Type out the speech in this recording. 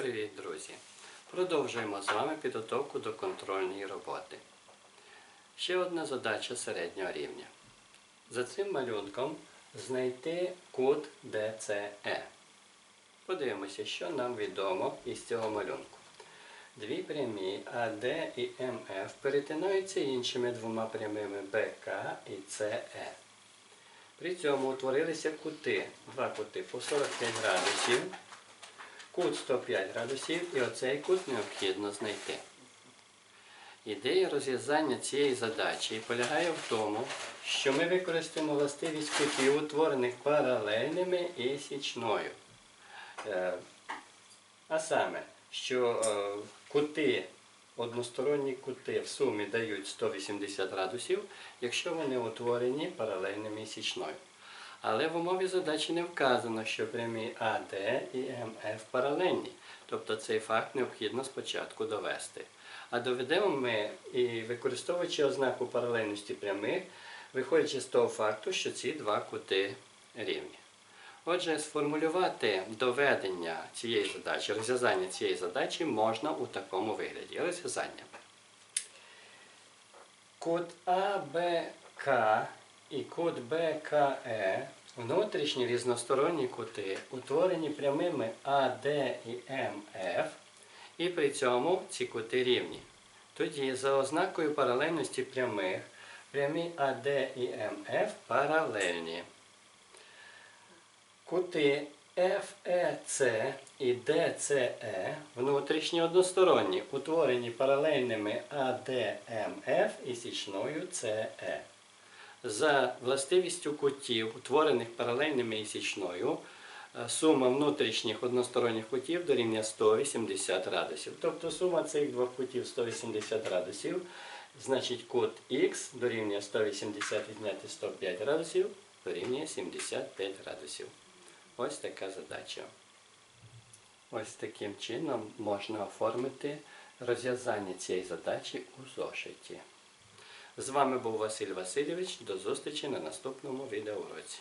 Привіт, друзі! Продовжуємо з вами підготовку до контрольної роботи. Ще одна задача середнього рівня. За цим малюнком знайти кут DCE. Подивимося, що нам відомо із цього малюнку. Дві прямі АД і МФ перетинаються іншими двома прямими БК і CE. При цьому утворилися кути, два кути по 45 градусів, кут 105 градусів і оцей кут необхідно знайти. Ідея розв'язання цієї задачі полягає в тому, що ми використаємо властивість кутів, утворених паралельними і січною. Е, А саме, що е, кути, односторонні кути в сумі дають 180 градусів, якщо вони утворені паралельними і січною. Але в умові задачі не вказано, що прямі АД і МФ паралельні. Тобто цей факт необхідно спочатку довести. А доведемо ми, і використовуючи ознаку паралельності прямих, виходячи з того факту, що ці два кути рівні. Отже, сформулювати доведення цієї задачі, розв'язання цієї задачі можна у такому вигляді. Розв'язання. Кут АБК і кут БКЕ внутрішні різносторонні кути, утворені прямими АД і МФ, і при цьому ці кути рівні. Тоді за ознакою паралельності прямих прямі АД і МФ паралельні. Кути FEC і DCE внутрішні односторонні, утворені паралельними ADMF і січною CE. За властивістю кутів, утворених паралельними і січною, е, сума внутрішніх односторонніх кутів дорівнює 180 градусів. Тобто сума цих двох кутів 180 градусів, значить кут Х дорівнює 180 відняти 105 градусів, дорівнює 75 градусів. Ось така задача. Ось таким чином можна оформити розв'язання цієї задачі у зошиті. З вами був Василь Васильович. До зустрічі на наступному відеоуроці.